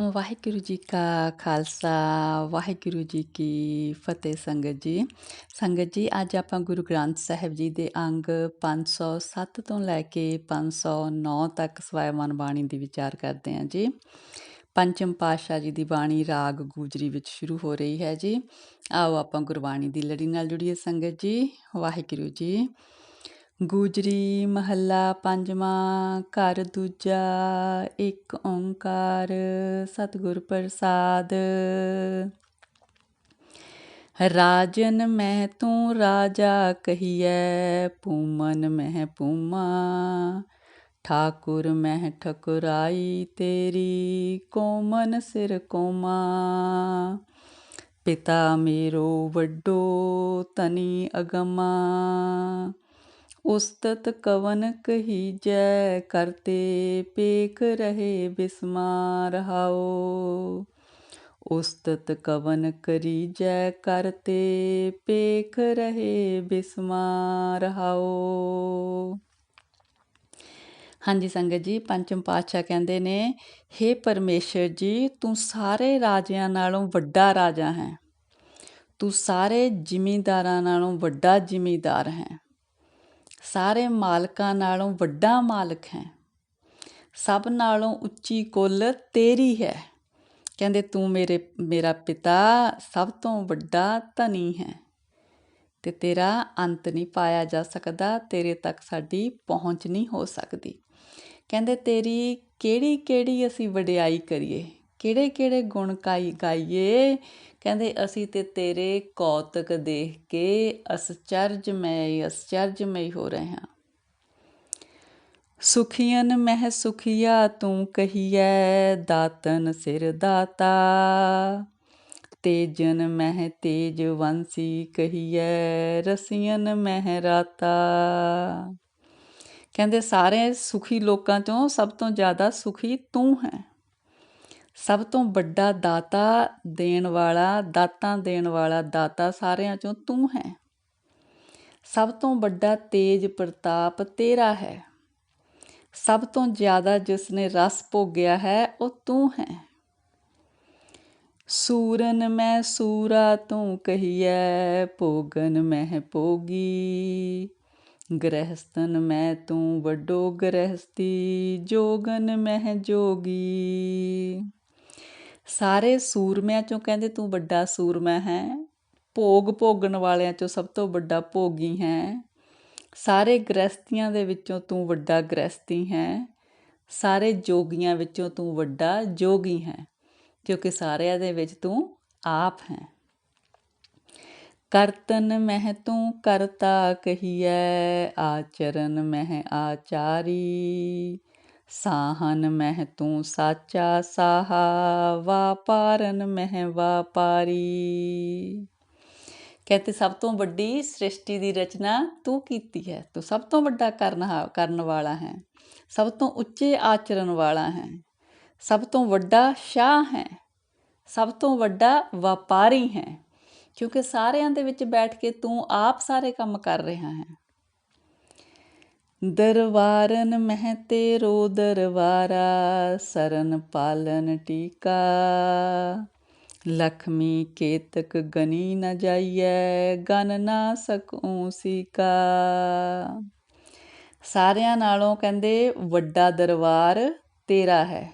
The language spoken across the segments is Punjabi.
ਵਾਹਿਗੁਰੂ ਜੀ ਕਾ ਖਾਲਸਾ, ਵਾਹਿਗੁਰੂ ਜੀ ਕੀ ਫਤਿਹ ਸੰਗਤ ਜੀ। ਸੰਗਤ ਜੀ, ਅੱਜ ਆਪਾਂ ਗੁਰੂ ਗ੍ਰੰਥ ਸਾਹਿਬ ਜੀ ਦੇ ਅੰਗ 507 ਤੋਂ ਲੈ ਕੇ 509 ਤੱਕ ਸਵੈਮਨ ਬਾਣੀ ਦੀ ਵਿਚਾਰ ਕਰਦੇ ਹਾਂ ਜੀ। ਪੰਚਮ ਪਾਤਸ਼ਾਹ ਜੀ ਦੀ ਬਾਣੀ ਰਾਗ ਗੂਜਰੀ ਵਿੱਚ ਸ਼ੁਰੂ ਹੋ ਰਹੀ ਹੈ ਜੀ। ਆਓ ਆਪਾਂ ਗੁਰਬਾਣੀ ਦੀ ਲੜੀ ਨਾਲ ਜੁੜੀਏ ਸੰਗਤ ਜੀ। ਵਾਹਿਗੁਰੂ ਜੀ ਗੁਜਰੀ ਮਹੱਲਾ ਪੰਜਵਾਂ, ਘਰ ਦੂਜਾ, ਇੱਕ ਓੰਕਾਰ, ਸਤਿਗੁਰ ਪ੍ਰਸਾਦ। ਰਾਜਨ ਮੈਂ ਤੂੰ ਰਾਜਾ ਕਹੀਐ ਪੂਮਨ ਮਹਿ ਪੂਮਾ ਠਾਕੁਰ ਮਹਿ ਠਕੁਰਾਈ ਤੇਰੀ, ਕੋਮਨ ਸਿਰ ਕੋਮਾ। ਪਿਤਾ ਮੇਰੋ ਵੱਡੋ ਤਨੀ ਅਗਮਾ। ਉਸਤਤ ਕਵਨ ਕਹੀ ਜੈ ਕਰਤੇ ਪੇਖ ਰਹੇ ਬਿਸਮਾਰ ਹਾਓ। ਉਸਤਤ ਕਵਨ ਕਰੀ ਜੈ ਕਰਤੇ ਪੇਖ ਰਹੇ ਬਿਸਮਾਰ ਹਾਓ। ਹਾਂਜੀ ਸੰਗਤ ਜੀ, ਪੰਚਮ ਪਾਤਸ਼ਾਹ ਕਹਿੰਦੇ ਨੇ हे ਪਰਮੇਸ਼ਰ ਜੀ, ਤੂੰ ਸਾਰੇ ਰਾਜਿਆਂ ਨਾਲੋਂ ਵੱਡਾ ਰਾਜਾ ਹੈ। ਤੂੰ ਸਾਰੇ ਜ਼ਿਮੀਂਦਾਰਾਂ ਨਾਲੋਂ ਵੱਡਾ ਜ਼ਿਮੀਂਦਾਰ ਹੈ। ਸਾਰੇ ਮਾਲਕਾਂ ਨਾਲੋਂ ਵੱਡਾ ਮਾਲਕ ਹੈ। ਸਭ ਨਾਲੋਂ ਉੱਚੀ ਕੁੱਲ ਤੇਰੀ ਹੈ। ਕਹਿੰਦੇ, ਤੂੰ ਮੇਰੇ, ਮੇਰਾ ਪਿਤਾ ਸਭ ਤੋਂ ਵੱਡਾ ਧਨੀ ਹੈ ਤੇ ਤੇਰਾ ਅੰਤ ਨਹੀਂ ਪਾਇਆ ਜਾ ਸਕਦਾ, ਤੇਰੇ ਤੱਕ ਸਾਡੀ ਪਹੁੰਚ ਨਹੀਂ ਹੋ ਸਕਦੀ। ਕਹਿੰਦੇ, ਤੇਰੀ ਕਿਹੜੀ ਕਿਹੜੀ ਅਸੀਂ ਵਡਿਆਈ ਕਰੀਏ? ਕਿਹੜੇ ਕਿਹੜੇ ਗੁਣ ਕਾਈ ਗਾਈਏ ਕਹਿੰਦੇ, ਅਸੀਂ ਤੇ ਤੇਰੇ ਕੌਤਕ ਦੇਖ ਕੇ ਅਸਚਰਜਮਈ ਅਸਚਰਜਮਈ ਹੋ ਰਹੇ ਹਾਂ। ਸੁਖੀਨ ਮਹਿ ਸੁਖੀਆ, ਤੂੰ ਕਹੀਐ ਦਾਤਨ ਸਿਰ ਦਾਤਾ। ਤੇਜਨ ਮਹਿ ਤੇਜ ਵੰਸੀ ਕਹੀਐ ਰਸੀਨ ਮਹਿ ਰਾਤਾ। ਕਹਿੰਦੇ, ਸਾਰੇ ਸੁਖੀ ਲੋਕਾਂ ਚੋਂ ਸਭ ਤੋਂ ਜ਼ਿਆਦਾ ਸੁਖੀ ਤੂੰ ਹੈ। ਸਭ ਤੋਂ ਵੱਡਾ ਦਾਤਾ ਦੇਣ ਵਾਲਾ, ਦਾਤਾਂ ਦੇਣ ਵਾਲਾ ਦਾਤਾ ਸਾਰਿਆਂ ਚੋਂ ਤੂੰ ਹੈ। ਸਭ ਤੋਂ ਵੱਡਾ ਤੇਜ ਪ੍ਰਤਾਪ ਤੇਰਾ ਹੈ। ਸਭ ਤੋਂ ਜ਼ਿਆਦਾ ਜਿਸ ਨੇ ਰਸ ਭੋਗਿਆ ਹੈ, ਉਹ ਤੂੰ ਹੈ। ਸੂਰਨ ਮੈਂ ਸੂਰਾ ਤੂੰ ਕਹੀਐ, ਭੋਗਨ ਮੈਂ ਭੋਗੀ। ਗ੍ਰਹਿਸਤਨ ਮੈਂ ਤੂੰ ਵੱਡੋ ਗ੍ਰਹਿਸਤੀ, ਜੋਗਨ ਮੈਂ ਜੋਗੀ। ਸਾਰੇ ਸੂਰਮਿਆਂ ਚੋਂ ਕਹਿੰਦੇ ਤੂੰ ਵੱਡਾ ਸੂਰਮਾ ਹੈ, ਭੋਗ ਭੋਗਣ ਵਾਲਿਆਂ ਚੋਂ ਸਭ ਤੋਂ ਵੱਡਾ ਭੋਗੀ ਹੈ। ਸਾਰੇ ਗ੍ਰਸਤੀਆਂ ਦੇ ਵਿੱਚੋਂ ਤੂੰ ਵੱਡਾ ਗ੍ਰਸਤੀ ਹੈ, ਸਾਰੇ ਜੋਗੀਆਂ ਵਿੱਚੋਂ ਤੂੰ ਵੱਡਾ ਜੋਗੀ ਹੈ, ਕਿਉਂਕਿ ਸਾਰਿਆਂ ਦੇ ਵਿੱਚ ਤੂੰ ਆਪ ਹੈ। ਕਰਤਨ ਮਹਿ ਤੂੰ ਕਰਤਾ ਕਹੀਐ, ਆਚਰਨ ਮਹਿ ਆਚਾਰੀ। ਸਾਹਨ ਮਹਿ ਤੂੰ ਸਾਚਾ ਸਾਹਾ, ਵਾਪਾਰਨ ਮਹਿ ਵਾਪਾਰੀ। ਕਹਿੰਦੇ ਸਭ ਤੋਂ ਵੱਡੀ ਸ੍ਰਿਸ਼ਟੀ ਦੀ ਰਚਨਾ ਤੂੰ ਕੀਤੀ ਹੈ। ਤੂੰ ਸਭ ਤੋਂ ਵੱਡਾ ਕਰਨ ਕਰਨ ਵਾਲਾ ਹੈ। ਸਭ ਤੋਂ ਉੱਚੇ ਆਚਰਨ ਵਾਲਾ ਹੈ। ਸਭ ਤੋਂ ਵੱਡਾ ਸ਼ਾਹ ਹੈ। ਸਭ ਤੋਂ ਵੱਡਾ ਵਪਾਰੀ ਹੈ। ਕਿਉਂਕਿ ਸਾਰਿਆਂ ਦੇ ਵਿੱਚ ਬੈਠ ਕੇ ਤੂੰ ਆਪ ਸਾਰੇ ਕੰਮ ਕਰ ਰਿਹਾ ਹੈ। ਦਰਵਾਰਨ ਮਹਿ ਤੇਰੋ ਦਰਬਾਰਾ ਸਰਨ ਪਾਲਨ ਟੀਕਾ। ਲਖਮੀ ਕੇਤਕ ਗਨੀ ਨ ਜਾਈਐ, ਗਨ ਨਾ ਸਕੂ ਸੀਕਾ। ਸਾਰਿਆਂ ਨਾਲੋਂ ਕਹਿੰਦੇ, ਵੱਡਾ ਦਰਬਾਰ ਤੇਰਾ ਹੈ।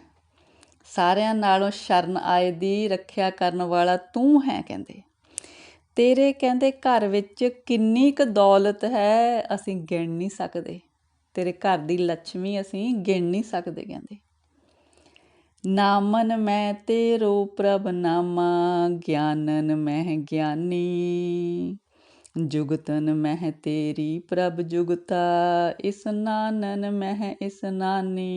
ਸਾਰਿਆਂ ਨਾਲੋਂ ਸ਼ਰਨ ਆਏ ਦੀ ਰੱਖਿਆ ਕਰਨ ਵਾਲਾ ਤੂੰ ਹੈ ਕਹਿੰਦੇ। ਤੇਰੇ ਕਹਿੰਦੇ ਘਰ ਵਿੱਚ ਕਿੰਨੀ ਕੁ ਦੌਲਤ ਹੈ, ਅਸੀਂ ਗਿਣ ਨਹੀਂ ਸਕਦੇ। ਤੇਰੇ ਘਰ ਦੀ ਲక్ష్ਮੀ ਅਸੀਂ ਗਿਣ ਨਹੀਂ ਸਕਦੇ ਕਹਿੰਦੇ। ਨਾਮਨ ਮੈਂ ਤੇਰੋ ਪ੍ਰਭ ਨਾਮਾ, ਗਿਆਨਨ ਮੈਂ ਗਿਆਨੀ। ਜੁਗਤਨ ਮਹਿ ਤੇਰੀ ਪ੍ਰਭ ਜੁਗਤਾ, ਇਸ ਇਸਨਾਨਨ ਮਹਿ ਇਸਨਾਨੀ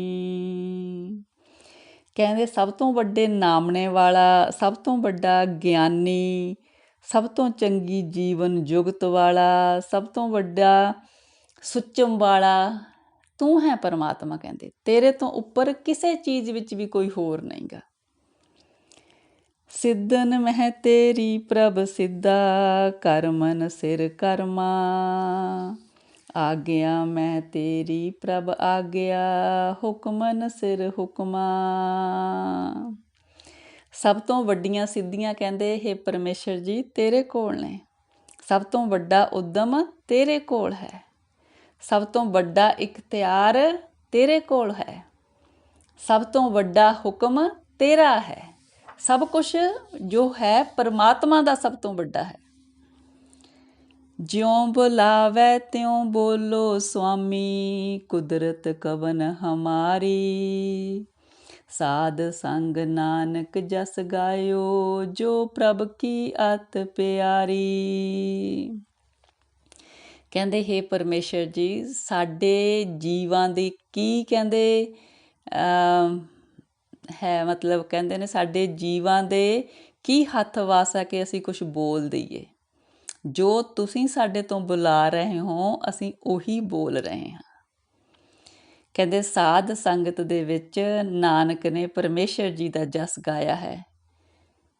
ਕਹਿੰਦੇ ਸਭ ਤੋਂ ਵੱਡੇ ਨਾਮਣੇ ਵਾਲਾ, ਸਭ ਤੋਂ ਵੱਡਾ ਗਿਆਨੀ, ਸਭ ਤੋਂ ਚੰਗੀ ਜੀਵਨ ਜੁਗਤ ਵਾਲਾ, ਸਭ ਤੋਂ ਵੱਡਾ ਸੁੱਚਮ ਵਾਲਾ, ਤੂੰ ਹੈ ਪਰਮਾਤਮਾ ਕਹਿੰਦੇ। ਤੇਰੇ ਤੋਂ ਉੱਪਰ ਕਿਸੇ ਚੀਜ਼ ਵਿੱਚ ਵੀ ਕੋਈ ਹੋਰ ਨਹੀਂਗਾ। ਸਿੱਧਨ ਮਹਿ ਤੇਰੀ ਪ੍ਰਭ ਸਿੱਧਾ ਕਰਮਨ ਸਿਰ ਕਰਮਾ। ਆਗਿਆ ਮੈਂ ਤੇਰੀ ਪ੍ਰਭ ਆਗਿਆ ਹੁਕਮਨ ਸਿਰ ਹੁਕਮਾ। ਸਭ ਤੋਂ ਵੱਡੀਆਂ ਸਿੱਧੀਆਂ ਕਹਿੰਦੇ ਇਹ ਪਰਮੇਸ਼ਰ ਜੀ, ਤੇਰੇ ਕੋਲ ਨੇ। ਸਭ ਤੋਂ ਵੱਡਾ ਉਦਮ ਤੇਰੇ ਕੋਲ ਹੈ। ਸਭ ਤੋਂ ਵੱਡਾ ਇਖਤਿਆਰ ਤੇਰੇ ਕੋਲ ਹੈ। ਸਭ ਤੋਂ ਵੱਡਾ ਹੁਕਮ ਤੇਰਾ ਹੈ। ਸਭ ਕੁਝ ਜੋ ਹੈ ਪਰਮਾਤਮਾ ਦਾ ਸਭ ਤੋਂ ਵੱਡਾ ਹੈ। ਜਿਉ ਬੁਲਾਵੇ ਤਿਉ ਬੋਲੋ, ਸੁਆਮੀ, ਕੁਦਰਤ ਕਵਨ ਹਮਾਰੀ। ਸਾਧ ਸੰਗ ਨਾਨਕ ਜਸ ਗਾਇਓ, ਜੋ ਪ੍ਰਭ ਕੀ ਅਤ ਪਿਆਰੀ। ਕਹਿੰਦੇ, ਹੇ ਪਰਮੇਸ਼ਰ ਜੀ, ਸਾਡੇ ਜੀਵਾਂ ਦੀ ਕੀ ਕਹਿੰਦੇ ਹੈ ਮਤਲਬ ਕਹਿੰਦੇ ਨੇ, ਸਾਡੇ ਜੀਵਾਂ ਦੇ ਕੀ ਹੱਥ ਵਾਸਾ ਕਿ ਅਸੀਂ ਕੁਝ ਬੋਲ ਦਈਏ? ਜੋ ਤੁਸੀਂ ਸਾਡੇ ਤੋਂ ਬੁਲਾ ਰਹੇ ਹੋ, ਅਸੀਂ ਉਹੀ ਬੋਲ ਰਹੇ ਹਾਂ। ਕਹਿੰਦੇ, ਸਾਧ ਸੰਗਤ ਦੇ ਵਿੱਚ ਨਾਨਕ ਨੇ ਪਰਮੇਸ਼ਰ ਜੀ ਦਾ ਜਸ ਗਾਇਆ ਹੈ।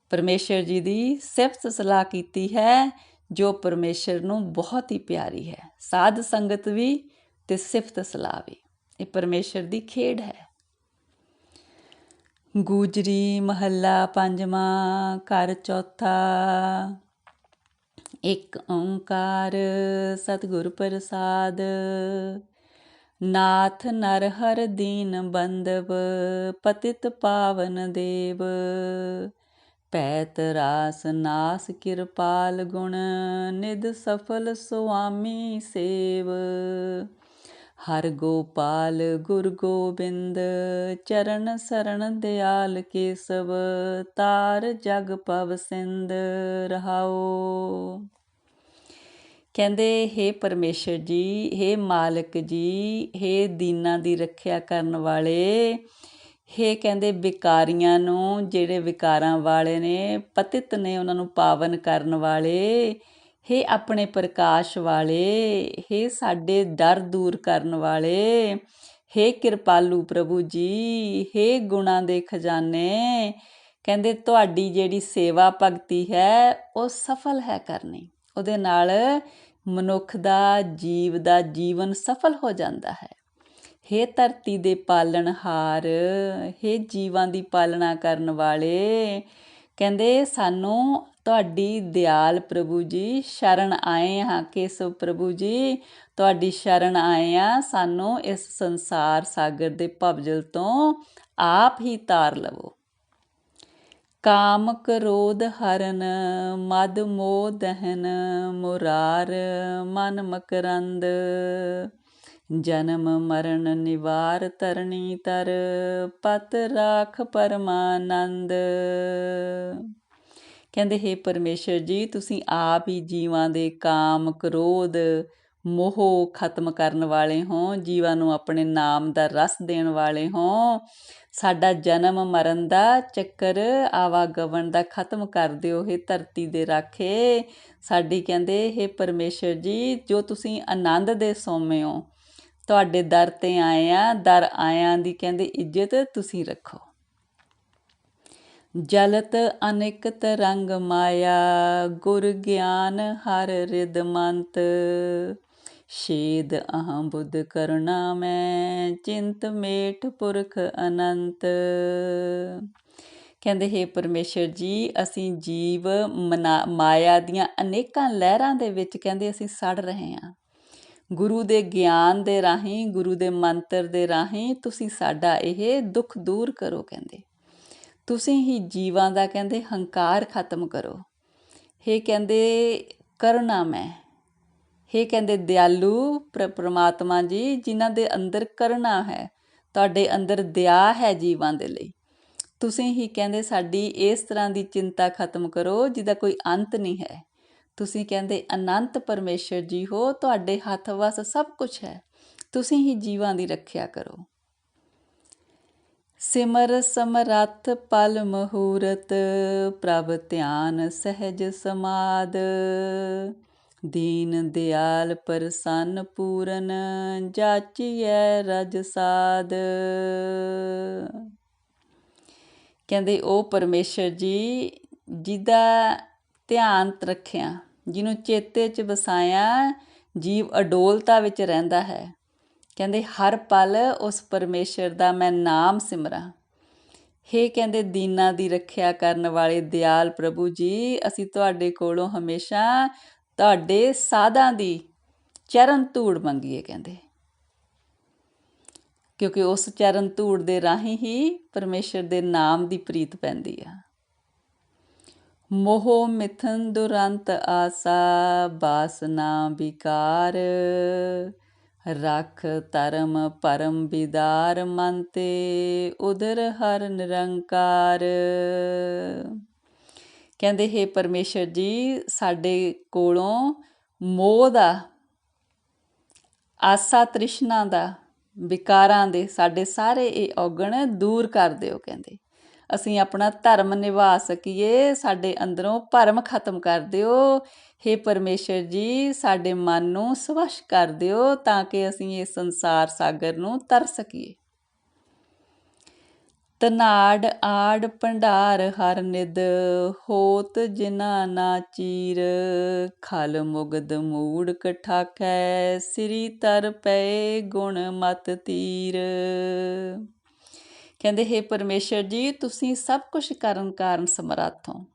ਪਰਮੇਸ਼ਰ ਜੀ ਦੀ ਸਿਫਤ ਸਲਾਹ ਕੀਤੀ ਹੈ ਜੋ ਪਰਮੇਸ਼ਰ ਨੂੰ ਬਹੁਤ ਹੀ ਪਿਆਰੀ ਹੈ। ਸਾਧ ਸੰਗਤ ਵੀ ਤੇ ਸਿਫਤ ਸਲਾਹ ਵੀ। ਇਹ ਪਰਮੇਸ਼ਰ ਦੀ ਖੇਡ ਹੈ। ਗੂਜਰੀ ਮਹੱਲਾ ਪੰਜਵਾਂ, ਘਰ ਚੌਥਾ। ਇੱਕ ਓੰਕਾਰ ਸਤਿਗੁਰ ਪ੍ਰਸਾਦ। ਨਾਥ ਨਰ ਹਰ ਦੀਨ ਬੰਦਵ ਪਤਿਤ ਪਾਵਨ ਦੇਵ। ਪੈਤ ਰਾਸ ਨਾਸ ਕਿਰਪਾਲ ਗੁਣ ਨਿਦ ਸਫਲ ਸੁਆਮੀ ਸੇਵ ਹਰ ਗੋਪਾਲ ਗੁਰ ਗੋਬਿੰਦ ਚਰਨ ਸਰਣ ਦਿਆਲ ਕੇਸਵ ਤਾਰ ਜਗ ਪਵ ਸਿੰਧ ਰਹਾਓ ਕਹਿੰਦੇ हे ਪਰਮੇਸ਼ਰ ਜੀ हे ਮਾਲਕ ਜੀ हे ਦੀਨਾਂ ਦੀ ਰੱਖਿਆ ਕਰਨ ਵਾਲੇ ਹੇ ਕਹਿੰਦੇ ਵਿਕਾਰੀਆਂ ਨੂੰ, ਜਿਹੜੇ ਵਿਕਾਰਾਂ ਵਾਲੇ ਨੇ, ਪਤਿਤ ਨੇ ਉਹਨਾਂ ਨੂੰ ਪਾਵਨ ਕਰਨ ਵਾਲੇ, ਹੇ ਆਪਣੇ ਪ੍ਰਕਾਸ਼ ਵਾਲੇ, ਹੇ ਸਾਡੇ ਡਰ ਦੂਰ ਕਰਨ ਵਾਲੇ, ਹੇ ਕਿਰਪਾਲੂ ਪ੍ਰਭੂ ਜੀ, ਹੇ ਗੁਣਾ ਦੇ ਖਜ਼ਾਨੇ, ਕਹਿੰਦੇ ਤੁਹਾਡੀ ਜਿਹੜੀ ਸੇਵਾ ਭਗਤੀ ਹੈ, ਉਹ ਸਫਲ ਹੈ ਕਰਨੀ। ਉਹਦੇ ਨਾਲ ਮਨੁੱਖ ਦਾ, ਜੀਵ ਦਾ ਜੀਵਨ ਸਫਲ ਹੋ ਜਾਂਦਾ ਹੈ। ਹੇ ਧਰਤੀ ਦੇ ਪਾਲਣਹਾਰ ਹੇ ਜੀਵਾਂ ਦੀ ਪਾਲਣਾ ਕਰਨ ਵਾਲੇ। ਕਹਿੰਦੇ, ਸਾਨੂੰ ਤੁਹਾਡੀ ਦਿਆਲ ਪ੍ਰਭੂ ਜੀ ਸ਼ਰਨ ਆਏ ਹਾਂ ਕੇਸਵ ਪ੍ਰਭੂ ਜੀ। ਤੁਹਾਡੀ ਸ਼ਰਨ ਆਏ ਆ ਸਾਨੂੰ ਇਸ ਸੰਸਾਰ ਸਾਗਰ ਦੇ ਭਵਜਲ ਤੋਂ ਆਪ ਹੀ ਤਾਰ ਲਵੋ। ਕਾਮ ਕ੍ਰੋਧ ਹਰਨ, ਮਦ ਮੋਹ ਦਹਨ, ਮੁਰਾਰ ਮਨ ਮਕਰੰਦ। ਜਨਮ ਮਰਨ ਨਿਵਾਰ ਤਰਣੀ ਤਰ, ਪਤ ਰਾਖ ਪਰਮਾਨੰਦ। ਕਹਿੰਦੇ, ਹੈ ਪਰਮੇਸ਼ਰ ਜੀ, ਤੁਸੀਂ ਆਪ ਹੀ ਜੀਵਾਂ ਦੇ ਕਾਮ ਕ੍ਰੋਧ, ਮੋਹ ਖਤਮ ਕਰਨ ਵਾਲੇ ਹੋ, ਜੀਵਾਂ ਨੂੰ ਆਪਣੇ ਨਾਮ ਦਾ ਰਸ ਦੇਣ ਵਾਲੇ ਹੋ। ਸਾਡਾ ਜਨਮ ਮਰਨ ਦਾ ਚੱਕਰ ਆਵਾਗਮਨ ਦਾ ਖਤਮ ਕਰ ਦਿਓ ਇਹ ਧਰਤੀ ਦੇ ਰਾਖੇ। ਸਾਡੀ ਕਹਿੰਦੇ ਇਹ ਪਰਮੇਸ਼ਰ ਜੀ, ਜੋ ਤੁਸੀਂ ਆਨੰਦ ਦੇ ਸੋਮੇ ਹੋ ਤੁਹਾਡੇ ਦਰ ਤੇ ਆਏ ਆ ਦਰ ਆਇਆਂ ਦੀ ਕਹਿੰਦੇ ਇੱਜ਼ਤ ਤੁਸੀਂ ਰੱਖੋ। ਜਲਤ ਅਨੇਕ ਤਰੰਗ ਮਾਇਆ, ਗੁਰ ਗਿਆਨ ਹਰ ਰਿਦਮੰਤ। ਸ਼ੇਦ ਅਹੰ ਬੁੱਧ ਕਰੁਣਾ ਮੈਂ, ਚਿੰਤ ਮੇਠ ਪੁਰਖ ਅਨੰਤ। ਕਹਿੰਦੇ, ਹੈ ਪਰਮੇਸ਼ਰ ਜੀ, ਅਸੀਂ ਜੀਵ ਮਾਇਆ ਦੀਆਂ ਅਨੇਕਾਂ ਲਹਿਰਾਂ ਦੇ ਵਿੱਚ ਕਹਿੰਦੇ ਅਸੀਂ ਸੜ ਰਹੇ ਹਾਂ। ਗੁਰੂ ਦੇ ਗਿਆਨ ਦੇ ਰਾਹੀਂ, ਗੁਰੂ ਦੇ ਮੰਤਰ ਦੇ ਰਾਹੀਂ ਤੁਸੀਂ ਸਾਡਾ ਇਹ ਦੁੱਖ ਦੂਰ ਕਰੋ ਕਹਿੰਦੇ। ਤੁਸੀਂ ਹੀ ਜੀਵਾਂ ਦਾ ਕਹਿੰਦੇ ਹੰਕਾਰ ਖਤਮ ਕਰੋ। ਇਹ ਕਹਿੰਦੇ ਕਰਨਾ ਮੈਂ। ਇਹ ਕਹਿੰਦੇ ਦਿਆਲੂ ਪ੍ਰਮਾਤਮਾ ਜੀ, ਜਿਨ੍ਹਾਂ ਦੇ ਅੰਦਰ ਕਰਨਾ ਹੈ, ਤੁਹਾਡੇ ਅੰਦਰ ਦਇਆ ਹੈ ਜੀਵਾਂ ਦੇ ਲਈ। ਤੁਸੀਂ ਹੀ ਕਹਿੰਦੇ ਸਾਡੀ ਇਸ ਤਰ੍ਹਾਂ ਦੀ ਚਿੰਤਾ ਖਤਮ ਕਰੋ, ਜਿਹਦਾ ਕੋਈ ਅੰਤ ਨਹੀਂ ਹੈ। ਤੁਸੀਂ ਕਹਿੰਦੇ ਅਨੰਤ ਪਰਮੇਸ਼ਰ ਜੀ ਹੋ, ਤੁਹਾਡੇ ਹੱਥ ਵਸ ਸਭ ਕੁਝ ਹੈ। ਤੁਸੀਂ ਹੀ ਜੀਵਾਂ ਦੀ ਰੱਖਿਆ ਕਰੋ। ਸਿਮਰ ਸਮਰੱਥ ਪਲ ਮਹੂਰਤ, ਪ੍ਰਭ ਧਿਆਨ ਸਹਿਜ ਸਮਾਦ। ਦੀਨ ਦਿਆਲ ਪ੍ਰਸੰਨ ਪੂਰਨ, ਜਾਚੀਐ ਰਜ ਸਾਦ। ਕਹਿੰਦੇ ਉਹ ਪਰਮੇਸ਼ਰ ਜੀ ਜਿਹਦਾ ਧਿਆਨ ਰੱਖਿਆ ਜਿਹਨੂੰ ਚੇਤੇ 'ਚ ਵਸਾਇਆ, ਜੀਵ ਅਡੋਲਤਾ ਵਿੱਚ ਰਹਿੰਦਾ ਹੈ। ਕਹਿੰਦੇ, ਹਰ ਪਲ ਉਸ ਪਰਮੇਸ਼ਰ ਦਾ ਮੈਂ ਨਾਮ ਸਿਮਰਾਂ। ਹੇ ਕਹਿੰਦੇ, ਦੀਨਾ ਦੀ ਰੱਖਿਆ ਕਰਨ ਵਾਲੇ ਦਿਆਲ ਪ੍ਰਭੂ ਜੀ, ਅਸੀਂ ਤੁਹਾਡੇ ਕੋਲੋਂ ਹਮੇਸ਼ਾ ਤੁਹਾਡੇ ਸਾਧਾਂ ਦੀ ਚਰਨ ਧੂੜ ਮੰਗੀਏ, ਕਹਿੰਦੇ। ਕਿਉਂਕਿ ਉਸ ਚਰਨ ਧੂੜ ਦੇ ਰਾਹੀਂ ਹੀ ਪਰਮੇਸ਼ਰ ਦੇ ਨਾਮ ਦੀ ਪ੍ਰੀਤ ਪੈਂਦੀ ਆ। ਮੋਹ ਮਿਥਨ ਦੁਰੰਤ ਆਸਾ, ਬਾਸਨਾ ਵਿਕਾਰ। ਰਖ ਧਰਮ ਪਰਮ ਵਿਦਾਰ ਮਨ ਤੇ ਉਦਰ ਹਰ ਨਿਰੰਕਾਰ। ਕਹਿੰਦੇ, ਹੈ ਪਰਮੇਸ਼ਰ ਜੀ, ਸਾਡੇ ਕੋਲੋਂ ਮੋਹ ਦਾ, ਆਸਾ ਤ੍ਰਿਸ਼ਨਾ ਦਾ, ਵਿਕਾਰਾਂ ਦੇ ਸਾਡੇ ਸਾਰੇ ਇਹ ਔਗਣ ਦੂਰ ਕਰ ਦਿਓ, ਕਹਿੰਦੇ। ਅਸੀਂ ਆਪਣਾ ਧਰਮ ਨਿਭਾ ਸਕੀਏ, ਸਾਡੇ ਅੰਦਰੋਂ ਭਰਮ ਖਤਮ ਕਰ ਦਿਓ। हे ਪਰਮੇਸ਼ਰ ਜੀ, ਸਾਡੇ ਮਨ ਨੂੰ ਸਵਸ਼ ਕਰ ਦਿਓ ਤਾਂ ਕਿ ਅਸੀਂ ਇਸ ਸੰਸਾਰ ਸਾਗਰ ਨੂੰ ਤਰ ਸਕੀਏ। ਤਨਾੜ ਆੜ ਭੰਡਾਰ ਹਰ ਨਿਦ ਹੋਤ ਜਿਨਾ ਨਾ ਚੀਰ। ਖਲ ਮੁਗਦ ਮੂੜ ਕਠਾਖੈ ਸ੍ਰੀ ਤਰ ਪਏ ਗੁਣ ਮਤ ਤੀਰ। ਕਹਿੰਦੇ, ਹੈ ਪਰਮੇਸ਼ਰ ਜੀ, ਤੁਸੀਂ ਸਭ ਕੁਝ ਕਰਨ ਕਾਰਨ ਸਮਰੱਥ ਹੋ।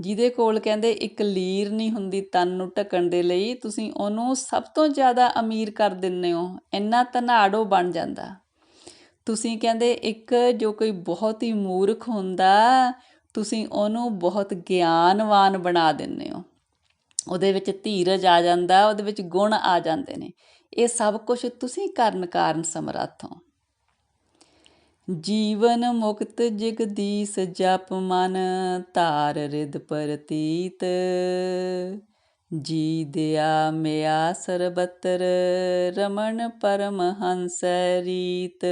ਜਿਹਦੇ ਕੋਲ ਕਹਿੰਦੇ, ਇੱਕ ਲੀਰ ਨਹੀਂ ਹੁੰਦੀ ਤਨ ਨੂੰ ਢਕਣ ਦੇ ਲਈ, ਤੁਸੀਂ ਉਹਨੂੰ ਸਭ ਤੋਂ ਜ਼ਿਆਦਾ ਅਮੀਰ ਕਰ ਦਿੰਨੇ ਹੋ, ਇੰਨਾ ਧਨਾੜੋ ਬਣ ਜਾਂਦਾ। ਤੁਸੀਂ ਕਹਿੰਦੇ, ਇੱਕ ਜੋ ਕੋਈ ਬਹੁਤ ਹੀ ਮੂਰਖ ਹੁੰਦਾ, ਤੁਸੀਂ ਉਹਨੂੰ ਬਹੁਤ ਗਿਆਨਵਾਨ ਬਣਾ ਦਿੰਨੇ ਹੋ। ਉਹਦੇ ਵਿੱਚ ਧੀਰਜ ਆ ਜਾਂਦਾ, ਉਹਦੇ ਵਿੱਚ ਗੁਣ ਆ ਜਾਂਦੇ ਨੇ। ਇਹ ਸਭ ਕੁਝ ਤੁਸੀਂ ਕਰਨ ਕਾਰਨ ਸਮਰੱਥ ਹੋ। ਜੀਵਨ ਮੁਕਤ ਜਗਦੀਸ਼ ਜਪ ਮਨ ਧਾਰ ਰਿਦ ਪ੍ਰਤੀਤ। ਜੀ ਦਿਆ ਮਿਆ ਸਰਬਤਰ ਰਮਨ ਪਰਮ ਹੰਸ ਰੀਤ।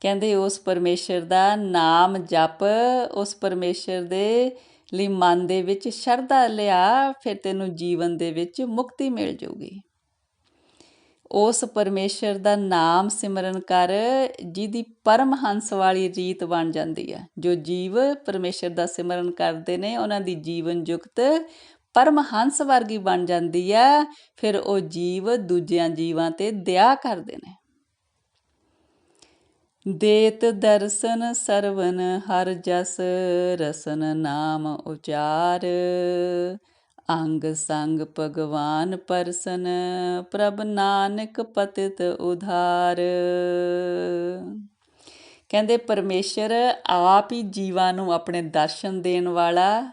ਕਹਿੰਦੇ ਉਸ ਪਰਮੇਸ਼ਰ ਦਾ ਨਾਮ ਜਪ, ਉਸ ਪਰਮੇਸ਼ਰ ਦੇ ਲਈ ਮਨ ਦੇ ਵਿੱਚ ਸ਼ਰਧਾ ਲਿਆ, ਫਿਰ ਤੈਨੂੰ ਜੀਵਨ ਦੇ ਵਿੱਚ ਮੁਕਤੀ ਮਿਲ ਜਾਊਗੀ ਉਸ ਪਰਮੇਸ਼ਰ ਦਾ ਨਾਮ ਸਿਮਰਨ ਕਰ, ਜਿਹਦੀ ਪਰਮਹੰਸ ਵਾਲੀ ਰੀਤ ਬਣ ਜਾਂਦੀ ਹੈ। ਜੋ ਜੀਵ ਪਰਮੇਸ਼ਰ ਦਾ ਸਿਮਰਨ ਕਰਦੇ ਨੇ, ਉਹਨਾਂ ਦੀ ਜੀਵਨ ਜੁਗਤ ਪਰਮਹੰਸ ਵਰਗੀ ਬਣ ਜਾਂਦੀ ਹੈ। ਫਿਰ ਉਹ ਜੀਵ ਦੂਜਿਆਂ ਜੀਵਾਂ ਤੇ ਦਇਆ ਕਰਦੇ ਨੇ। ਦੇਤ ਦਰਸ਼ਨ ਸਰਵਨ, ਹਰ ਜਸ ਰਸਨ ਨਾਮ ਉਚਾਰ। ਅੰਗ ਸੰਗ ਭਗਵਾਨ ਪਰਸਨ, ਪ੍ਰਭ ਨਾਨਕ ਪਤਿਤ ਉਧਾਰ। ਕਹਿੰਦੇ, ਪਰਮੇਸ਼ਰ ਆਪ ਹੀ ਜੀਵਾਂ ਨੂੰ ਆਪਣੇ ਦਰਸ਼ਨ ਦੇਣ ਵਾਲਾ,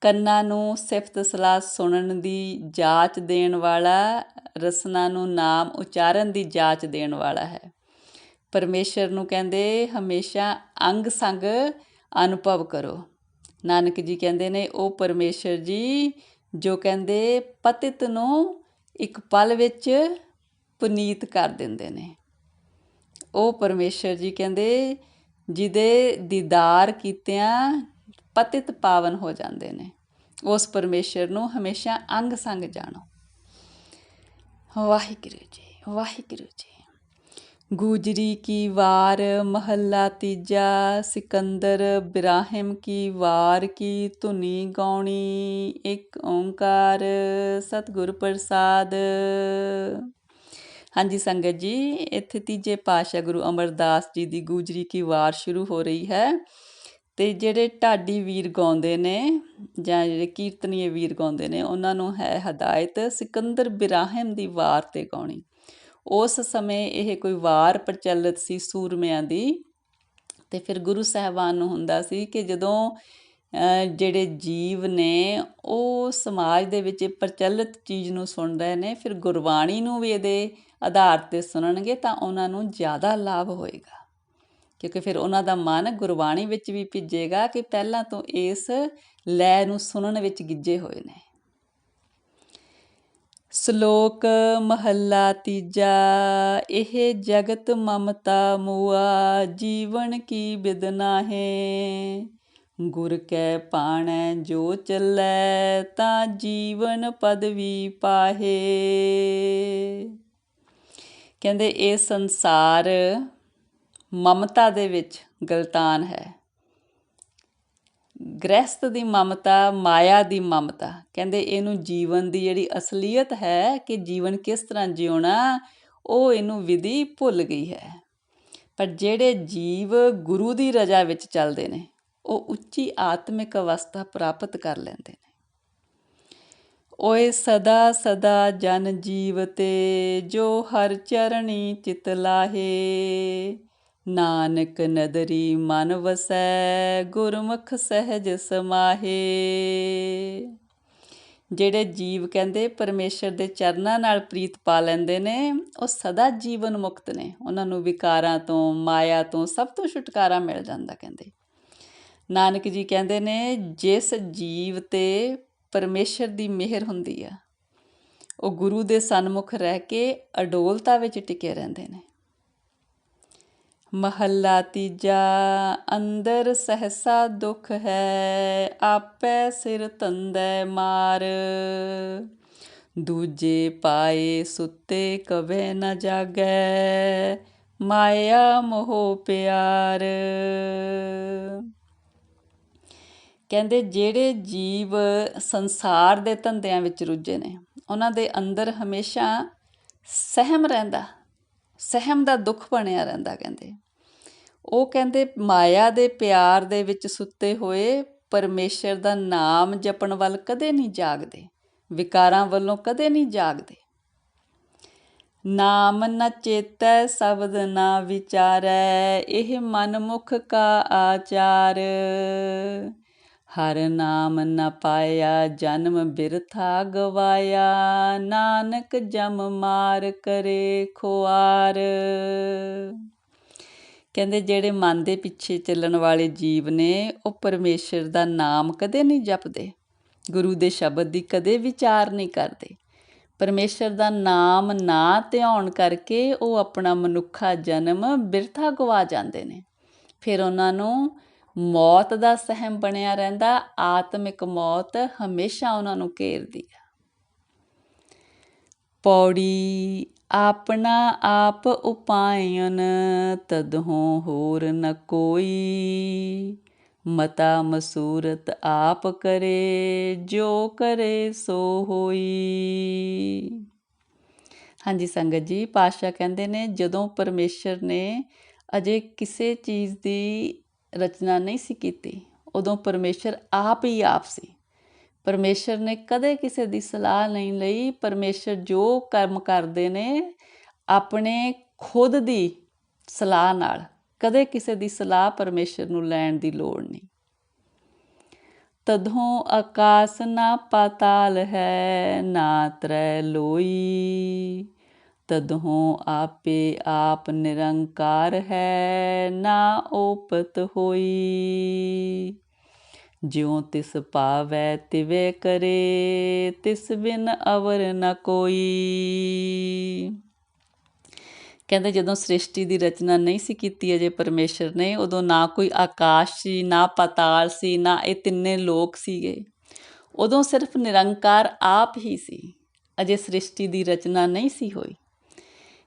ਕੰਨਾਂ ਨੂੰ ਸਿਫਤ ਸਲਾਹ ਸੁਣਨ ਦੀ ਜਾਂਚ ਦੇਣ ਵਾਲਾ, ਰਸਨਾ ਨੂੰ ਨਾਮ ਉਚਾਰਨ ਦੀ ਜਾਂਚ ਦੇਣ ਵਾਲਾ ਹੈ। ਪਰਮੇਸ਼ਰ ਨੂੰ ਕਹਿੰਦੇ, ਹਮੇਸ਼ਾ ਅੰਗ ਸੰਗ ਅਨੁਭਵ ਕਰੋ। ਨਾਨਕ ਜੀ ਕਹਿੰਦੇ ਨੇ, ਉਹ ਪਰਮੇਸ਼ਰ ਜੀ, ਜੋ ਕਹਿੰਦੇ ਪਤਿਤ ਨੂੰ ਇੱਕ ਪਲ ਵਿੱਚ ਪੁਨੀਤ ਕਰ ਦਿੰਦੇ ਨੇ। ਉਹ ਪਰਮੇਸ਼ਰ ਜੀ ਕਹਿੰਦੇ, ਜਿਹਦੇ ਦੀਦਾਰ ਕੀਤਿਆਂ ਪਤਿਤ ਪਾਵਨ ਹੋ ਜਾਂਦੇ ਨੇ, ਉਸ ਪਰਮੇਸ਼ਰ ਨੂੰ ਹਮੇਸ਼ਾ ਅੰਗ ਸੰਗ ਜਾਣੋ। ਵਾਹਿਗੁਰੂ ਜੀ ਵਾਹਿਗੁਰੂ ਜੀ। ਗੁਜਰੀ ਕੀ ਵਾਰ, ਮਹੱਲਾ ਤੀਜਾ, ਸਿਕੰਦਰ ਬਿਰਾਹਿਮ ਕੀ ਵਾਰ, ਕੀ ਧੁਨੀ ਗਾਉਣੀ, ਇੱਕ ਓੰਕਾਰ, ਸਤਿਗੁਰ ਪ੍ਰਸਾਦ। ਹਾਂਜੀ ਸੰਗਤ ਜੀ, ਇੱਥੇ ਤੀਜੇ ਪਾਸ਼ਾ ਗੁਰੂ ਅਮਰਦਾਸ ਜੀ ਦੀ ਗੁਜਰੀ ਕੀ ਵਾਰ ਸ਼ੁਰੂ ਹੋ ਰਹੀ ਹੈ ਤੇ ਜਿਹੜੇ ਢਾਡੀ ਵੀਰ ਗਾਉਂਦੇ ਨੇ ਜਾਂ ਜਿਹੜੇ ਕੀਰਤਨੀਏ ਵੀਰ ਗਾਉਂਦੇ ਨੇ, ਉਹਨਾਂ ਨੂੰ ਹੈ ਹਦਾਇਤ ਸਿਕੰਦਰ ਬਿਰਾਹਿਮ ਦੀ ਵਾਰ ਤੇ ਗਾਉਣੀ। ਉਸ ਸਮੇਂ ਇਹ ਕੋਈ ਵਾਰ ਪ੍ਰਚਲਿਤ ਸੀ ਸੂਰਮਿਆਂ ਦੀ। ਤੇ ਫਿਰ ਗੁਰੂ ਸਾਹਿਬਾਨ ਨੂੰ ਹੁੰਦਾ ਸੀ ਕਿ ਜਦੋਂ ਜਿਹੜੇ ਜੀਵ ਨੇ, ਉਹ ਸਮਾਜ ਦੇ ਵਿੱਚ ਪ੍ਰਚਲਿਤ ਚੀਜ਼ ਨੂੰ ਸੁਣ ਰਹੇ ਨੇ, ਫਿਰ ਗੁਰਬਾਣੀ ਨੂੰ ਵੀ ਇਹਦੇ ਆਧਾਰ ਤੇ ਸੁਣਨਗੇ ਤਾਂ ਉਹਨਾਂ ਨੂੰ ਜ਼ਿਆਦਾ ਲਾਭ ਹੋਏਗਾ। ਕਿਉਂਕਿ ਫਿਰ ਉਹਨਾਂ ਦਾ ਮਨ ਗੁਰਬਾਣੀ ਵਿੱਚ ਵੀ ਭਿੱਜੇਗਾ ਕਿ ਪਹਿਲਾਂ ਤੋਂ ਇਸ ਲੈ ਨੂੰ ਸੁਣਨ ਵਿੱਚ ਗਿੱਜੇ ਹੋਏ ਨੇ। ਸ਼ਲੋਕ ਮਹੱਲਾ ਤੀਜਾ, ਇਹ ਜਗਤ ਮਮਤਾ ਮੂਆ, ਜੀਵਨ ਕੀ ਬਿਦਨਾ ਹੈ ਗੁਰ ਕੈ ਪਾਣੈ ਜੋ ਚੱਲੈ, ਤਾਂ ਜੀਵਨ ਪਦਵੀ ਪਾਹੇ। ਕਹਿੰਦੇ ਇਹ ਸੰਸਾਰ ਮਮਤਾ ਦੇ ਵਿੱਚ ਗਲਤਾਨ ਹੈ। ਗ੍ਰਸਤ ਦੀ ਮਮਤਾ, ਮਾਇਆ ਦੀ ਮਮਤਾ। ਕਹਿੰਦੇ ਇਹਨੂੰ ਜੀਵਨ ਦੀ ਜਿਹੜੀ ਅਸਲੀਅਤ ਹੈ ਕਿ ਜੀਵਨ ਕਿਸ ਤਰ੍ਹਾਂ ਜਿਉਣਾ, ਉਹ ਇਹਨੂੰ ਵਿਧੀ ਭੁੱਲ ਗਈ ਹੈ। ਪਰ ਜਿਹੜੇ ਜੀਵ ਗੁਰੂ ਦੀ ਰਜ਼ਾ ਵਿੱਚ ਚੱਲਦੇ ਨੇ, ਉਹ ਉੱਚੀ ਆਤਮਿਕ ਅਵਸਥਾ ਪ੍ਰਾਪਤ ਕਰ ਲੈਂਦੇ ਨੇ। ਓਏ ਸਦਾ ਸਦਾ ਜਨ ਜੀਵ ਤੇ ਜੋ ਹਰ ਚਰਣੀ ਚਿਤ ਲਾਹੇ। ਨਾਨਕ ਨਦਰੀ ਮਨ ਵਸੈ, ਗੁਰਮੁਖ ਸਹਿਜ ਸਮਾਹੇ। ਜਿਹੜੇ ਜੀਵ ਕਹਿੰਦੇ ਪਰਮੇਸ਼ਰ ਦੇ ਚਰਨਾਂ ਨਾਲ ਪ੍ਰੀਤ ਪਾ ਲੈਂਦੇ ਨੇ, ਉਹ ਸਦਾ ਜੀਵਨ ਮੁਕਤ ਨੇ। ਉਹਨਾਂ ਨੂੰ ਵਿਕਾਰਾਂ ਤੋਂ, ਮਾਇਆ ਤੋਂ ਸਭ ਤੋਂ ਛੁਟਕਾਰਾ ਮਿਲ ਜਾਂਦਾ ਕਹਿੰਦੇ। ਨਾਨਕ ਜੀ ਕਹਿੰਦੇ ਨੇ, ਜਿਸ ਜੀਵ ਤੇ ਪਰਮੇਸ਼ਰ ਦੀ ਮਿਹਰ ਹੁੰਦੀ ਆ, ਉਹ ਗੁਰੂ ਦੇ ਸਨਮੁਖ ਰਹਿ ਕੇ ਅਡੋਲਤਾ ਵਿੱਚ ਟਿਕੇ ਰਹਿੰਦੇ ਨੇ। ਮਹੱਲਾ ਤੀਜਾ, ਅੰਦਰ ਸਹਸਾ ਦੁਖ ਹੈ, ਆਪੇ ਸਿਰ ਤੰਦੈ ਮਾਰ। ਦੂਜੇ ਪਾਏ ਸੁੱਤੇ ਕਵੇ ਨ ਜਾਗੈ, ਮਾਇਆ ਮੋਹ ਪਿਆਰ। ਕਹਿੰਦੇ ਜਿਹੜੇ ਜੀਵ ਸੰਸਾਰ ਦੇ ਧੰਦਿਆਂ ਵਿੱਚ ਰੁੱਝੇ ਨੇ, ਉਹਨਾਂ ਦੇ ਅੰਦਰ ਹਮੇਸ਼ਾ ਸਹਿਮ ਰਹਿੰਦਾ। ਸਹਿਮ ਦਾ ਦੁੱਖ ਬਣਿਆ ਰਹਿੰਦਾ, ਕਹਿੰਦੇ। ਉਹ ਕਹਿੰਦੇ, ਮਾਇਆ ਦੇ ਪਿਆਰ ਦੇ ਵਿੱਚ ਸੁੱਤੇ ਹੋਏ ਪਰਮੇਸ਼ਰ ਦਾ ਨਾਮ ਜਪਣ ਵੱਲ ਕਦੇ ਨਹੀਂ ਜਾਗਦੇ, ਵਿਕਾਰਾਂ ਵੱਲੋਂ ਕਦੇ ਨਹੀਂ ਜਾਗਦੇ। ਨਾਮ ਨ ਚੇਤੈ, ਸ਼ਬਦ ਨਾ ਵਿਚਾਰੈ, ਇਹ ਮਨਮੁਖ ਕਾ ਆਚਾਰ। ਹਰ ਨਾਮ ਨ ਪਾਇਆ, ਜਨਮ ਬਿਰਥਾ ਗਵਾਇਆ। ਨਾਨਕ ਜਮ ਮਾਰ ਕਰੇ ਖੁਆਰ। ਕਹਿੰਦੇ ਜਿਹੜੇ ਮਨ ਦੇ ਪਿੱਛੇ ਚੱਲਣ ਵਾਲੇ ਜੀਵ ਨੇ, ਉਹ ਪਰਮੇਸ਼ਰ ਦਾ ਨਾਮ ਕਦੇ ਨਹੀਂ ਜਪਦੇ। ਗੁਰੂ ਦੇ ਸ਼ਬਦ ਦੀ ਕਦੇ ਵਿਚਾਰ ਨਹੀਂ ਕਰਦੇ। ਪਰਮੇਸ਼ਰ ਦਾ ਨਾਮ ਨਾ ਧਿਆਉਣ ਕਰਕੇ ਉਹ ਆਪਣਾ ਮਨੁੱਖਾ ਜਨਮ ਬਿਰਥਾ ਗਵਾ ਜਾਂਦੇ ਨੇ। ਫਿਰ ਉਹਨਾਂ ਨੂੰ ਮੌਤ ਦਾ ਸਹਿਮ ਬਣਿਆ ਰਹਿੰਦਾ, ਆਤਮਿਕ ਮੌਤ ਹਮੇਸ਼ਾ ਉਹਨਾਂ ਨੂੰ ਘੇਰਦੀ ਆ। ਪੌੜੀ, ਆਪਣਾ ਆਪ ਉਪਾਇਨ, ਤਦਹੋਂ ਹੋਰ ਨ ਕੋਈ। ਮਤਾ ਮਸੂਰਤ ਆਪ ਕਰੇ, ਜੋ ਕਰੇ ਸੋ ਹੋਈ। ਹਾਂਜੀ ਸੰਗਤ ਜੀ ਪਾਸ਼ਾ ਕਹਿੰਦੇ ਨੇ, ਜਦੋਂ ਪਰਮੇਸ਼ਰ ਨੇ ਅਜੇ ਕਿਸੇ ਚੀਜ਼ ਦੀ ਰਚਨਾ ਨਹੀਂ ਸੀ ਕੀਤੀ, ਉਦੋਂ ਪਰਮੇਸ਼ਰ ਆਪ ਹੀ ਆਪ ਸੀ। ਪਰਮੇਸ਼ਰ ਨੇ ਕਦੇ ਕਿਸੇ ਦੀ ਸਲਾਹ ਨਹੀਂ ਲਈ। ਪਰਮੇਸ਼ਰ ਜੋ ਕਰਮ ਕਰਦੇ ਨੇ, ਆਪਣੇ ਖੁਦ ਦੀ ਸਲਾਹ ਨਾਲ ਕਦੇ ਕਿਸੇ ਦੀ ਸਲਾਹ ਪਰਮੇਸ਼ਰ ਨੂੰ ਲੈਣ ਦੀ ਲੋੜ ਨਹੀਂ। ਤਦੋਂ ਆਕਾਸ ਨਾ ਪਾਤਾਲ ਹੈ, ਨਾ ਤ੍ਰੈ ਲੋਈ। ਤਦੋਂ ਆਪੇ ਆਪ ਨਿਰੰਕਾਰ ਹੈ, ਨਾ ਓਪਤ ਹੋਈ। ਜਿਉ ਤਿਸ ਪਾਵੈ ਤਿਵੇ ਕਰੇ, ਤਿਸ ਬਿਨ ਅਵਰ ਨ ਕੋਈ। ਕਹਿੰਦੇ ਜਦੋਂ ਸ੍ਰਿਸ਼ਟੀ ਦੀ ਰਚਨਾ ਨਹੀਂ ਸੀ ਕੀਤੀ ਅਜੇ ਪਰਮੇਸ਼ਰ ਨੇ, ਉਦੋਂ ਨਾ ਕੋਈ ਆਕਾਸ਼ ਸੀ, ਨਾ ਪਤਾਲ ਸੀ, ਨਾ ਇਹ ਤਿੰਨੇ ਲੋਕ ਸੀਗੇ। ਉਦੋਂ ਸਿਰਫ ਨਿਰੰਕਾਰ ਆਪ ਹੀ ਸੀ। ਅਜੇ ਸ੍ਰਿਸ਼ਟੀ ਦੀ ਰਚਨਾ ਨਹੀਂ ਸੀ ਹੋਈ।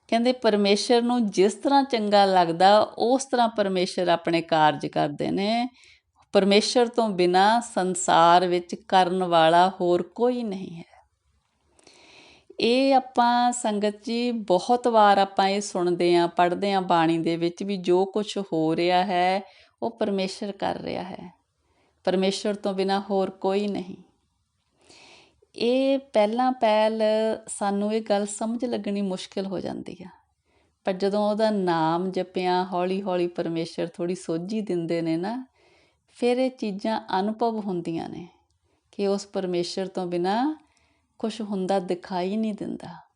ਕਹਿੰਦੇ ਪਰਮੇਸ਼ਰ ਨੂੰ ਜਿਸ ਤਰ੍ਹਾਂ ਚੰਗਾ ਲੱਗਦਾ, ਉਸ ਤਰ੍ਹਾਂ ਪਰਮੇਸ਼ਰ ਆਪਣੇ ਕਾਰਜ ਕਰਦੇ ਨੇ। ਪਰਮੇਸ਼ਰ ਤੋਂ ਬਿਨਾ ਸੰਸਾਰ ਵਿੱਚ ਕਰਨ ਵਾਲਾ ਹੋਰ ਕੋਈ ਨਹੀਂ ਹੈ। ਇਹ ਆਪਾਂ ਸੰਗਤ ਜੀ ਬਹੁਤ ਵਾਰ ਆਪਾਂ ਇਹ ਸੁਣਦੇ ਆਂ ਪੜ੍ਹਦੇ ਆਂ ਬਾਣੀ ਦੇ ਵਿੱਚ ਵੀ ਜੋ ਕੁਝ ਹੋ ਰਿਹਾ ਹੈ, ਉਹ ਪਰਮੇਸ਼ਰ ਕਰ ਰਿਹਾ ਹੈ। ਪਰਮੇਸ਼ਰ ਤੋਂ ਬਿਨਾ ਹੋਰ ਕੋਈ ਨਹੀਂ। ਇਹ ਪਹਿਲਾਂ ਪਹਿਲ ਸਾਨੂੰ ਇਹ ਗੱਲ ਸਮਝ ਲੱਗਣੀ ਮੁਸ਼ਕਿਲ ਹੋ ਜਾਂਦੀ ਆ। ਪਰ ਜਦੋਂ ਉਹਦਾ ਨਾਮ ਜਪਿਆ ਹੌਲੀ ਹੌਲੀ ਪਰਮੇਸ਼ਰ ਥੋੜੀ ਸੋਝੀ ਦਿੰਦੇ ਨੇ ਨਾ, ਫਿਰ ਇਹ ਚੀਜ਼ਾਂ ਅਨੁਭਵ ਹੁੰਦੀਆਂ ਨੇ ਕਿ ਉਸ ਪਰਮੇਸ਼ਰ ਤੋਂ ਬਿਨਾ ਕੁਝ ਹੁੰਦਾ ਦਿਖਾਈ ਨਹੀਂ ਦਿੰਦਾ।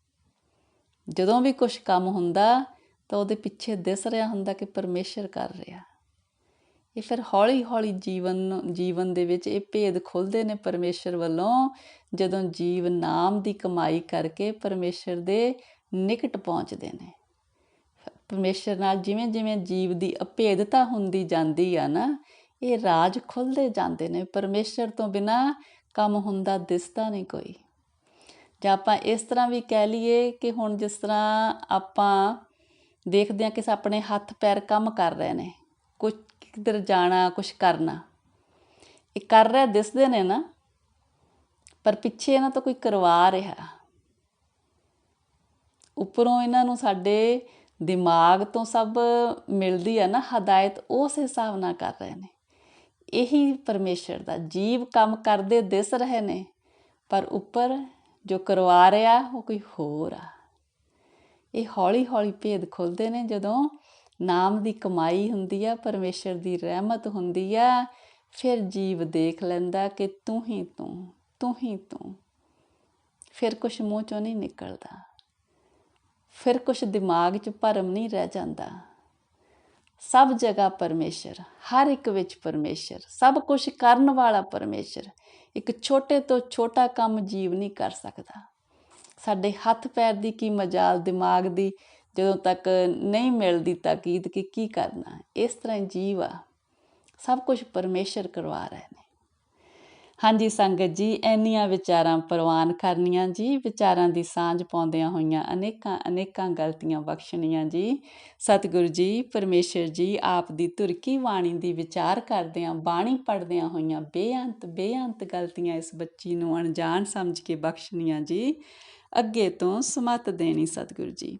ਜਦੋਂ ਵੀ ਕੁਝ ਕੰਮ ਹੁੰਦਾ ਤਾਂ ਉਹਦੇ ਪਿੱਛੇ ਦਿਸ ਰਿਹਾ ਹੁੰਦਾ ਕਿ ਪਰਮੇਸ਼ਰ ਕਰ ਰਿਹਾ। ਇਹ ਫਿਰ ਹੌਲੀ ਹੌਲੀ ਜੀਵਨ ਜੀਵਨ ਦੇ ਵਿੱਚ ਇਹ ਭੇਦ ਖੁੱਲਦੇ ਨੇ ਪਰਮੇਸ਼ਰ ਵੱਲੋਂ, ਜਦੋਂ ਜੀਵ ਨਾਮ ਦੀ ਕਮਾਈ ਕਰਕੇ ਪਰਮੇਸ਼ਰ ਦੇ ਨਿਕਟ ਪਹੁੰਚਦੇ ਨੇ। ਪਰਮੇਸ਼ਰ ਨਾਲ ਜਿਵੇਂ ਜਿਵੇਂ ਜੀਵ ਦੀ ਅਭੇਦਤਾ ਹੁੰਦੀ ਜਾਂਦੀ ਆ ਨਾ, ਇਹ ਰਾਜ ਖੁੱਲਦੇ ਜਾਂਦੇ ਨੇ। ਪਰਮੇਸ਼ਰ ਤੋਂ ਬਿਨਾ ਕੰਮ ਹੁੰਦਾ ਦਿਸਦਾ ਨਹੀਂ ਕੋਈ। ਜਾਂ ਆਪਾਂ ਇਸ ਤਰ੍ਹਾਂ ਵੀ ਕਹਿ ਲਈਏ ਕਿ ਹੁਣ ਜਿਸ ਤਰ੍ਹਾਂ ਆਪਾਂ ਦੇਖਦੇ ਹਾਂ ਕਿ ਆਪਣੇ ਹੱਥ ਪੈਰ ਕੰਮ ਕਰ ਰਹੇ ਨੇ। ਕਿੱਧਰ ਜਾਣਾ ਕੁਝ ਕਰਨਾ। ਇਹ ਕਰ ਰਿਹਾ, ਦਿਸਦੇ ਨੇ ਨਾ, ਪਰ ਪਿੱਛੇ ਇਹਨਾਂ ਤੋਂ ਕੋਈ ਕਰਵਾ ਰਿਹਾ। ਉੱਪਰੋਂ ਇਹਨਾਂ ਨੂੰ ਸਾਡੇ ਦਿਮਾਗ ਤੋਂ ਸਭ ਮਿਲਦੀ ਆ ਨਾ ਹਦਾਇਤ, ਉਸ ਹਿਸਾਬ ਨਾਲ ਕਰ ਰਹੇ ਨੇ। ਇਹੀ ਪਰਮੇਸ਼ਰ ਦਾ, ਜੀਵ ਕੰਮ ਕਰਦੇ ਦਿਸ ਰਹੇ ਨੇ, ਪਰ ਉੱਪਰ ਜੋ ਕਰਵਾ ਰਿਹਾ, ਉਹ ਕੋਈ ਹੋਰ ਆ। ਇਹ ਹੌਲੀ ਹੌਲੀ ਭੇਦ ਖੁੱਲਦੇ ਨੇ, ਜਦੋਂ ਨਾਮ ਦੀ ਕਮਾਈ ਹੁੰਦੀ ਆ, ਪਰਮੇਸ਼ਰ ਦੀ ਰਹਿਮਤ ਹੁੰਦੀ ਆ, ਫਿਰ ਜੀਵ ਦੇਖ ਲੈਂਦਾ ਕਿ ਤੂੰ ਹੀ ਤੂੰ ਤੂੰ ਹੀ ਤੂੰ। ਫਿਰ ਕੁਛ ਮੂੰਹ ਚੋਂ ਨਹੀਂ ਨਿਕਲਦਾ। ਫਿਰ ਕੁਛ ਦਿਮਾਗ 'ਚ ਭਰਮ ਨਹੀਂ ਰਹਿ ਜਾਂਦਾ। ਸਭ ਜਗ੍ਹਾ ਪਰਮੇਸ਼ਰ, ਹਰ ਇੱਕ ਵਿੱਚ ਪਰਮੇਸ਼ਰ, ਸਭ ਕੁਝ ਕਰਨ ਵਾਲਾ ਪਰਮੇਸ਼ਰ। ਇੱਕ ਛੋਟੇ ਤੋਂ ਛੋਟਾ ਕੰਮ ਜੀਵ ਨਹੀਂ ਕਰ ਸਕਦਾ। ਸਾਡੇ ਹੱਥ ਪੈਰ ਦੀ ਕੀ ਮਜਾਲ, ਦਿਮਾਗ ਦੀ ਜਦੋਂ ਤੱਕ ਨਹੀਂ ਮਿਲਦੀ ਤਾਕੀਦ ਕਿ, ਕੀ ਕਰਨਾ? ਇਸ ਤਰ੍ਹਾਂ ਜੀਵ ਆ। ਸਭ ਕੁਝ ਪਰਮੇਸ਼ਰ ਕਰਵਾ ਰਹੇ ਨੇ। ਹਾਂਜੀ ਸੰਗਤ ਜੀ, ਇੰਨੀਆਂ ਵਿਚਾਰਾਂ ਪ੍ਰਵਾਨ ਕਰਨੀਆਂ ਜੀ। ਵਿਚਾਰਾਂ ਦੀ ਸਾਂਝ ਪਾਉਂਦਿਆਂ ਹੋਈਆਂ ਅਨੇਕਾਂ ਅਨੇਕਾਂ ਗਲਤੀਆਂ ਬਖਸ਼ਣੀਆਂ ਜੀ। ਸਤਿਗੁਰੂ ਜੀ, ਪਰਮੇਸ਼ਰ ਜੀ, ਆਪ ਦੀ ਤੁਰਕੀ ਬਾਣੀ ਦੀ ਵਿਚਾਰ ਕਰਦਿਆਂ, ਬਾਣੀ ਪੜਦਿਆਂ ਹੋਈਆਂ ਬੇਅੰਤ ਬੇਅੰਤ ਗਲਤੀਆਂ ਇਸ ਬੱਚੀ ਨੂੰ ਅਣਜਾਣ ਸਮਝ ਕੇ ਬਖਸ਼ਣੀਆਂ ਜੀ। ਅੱਗੇ ਤੋਂ ਸਮਤ ਦੇਣੀ ਸਤਿਗੁਰੂ ਜੀ।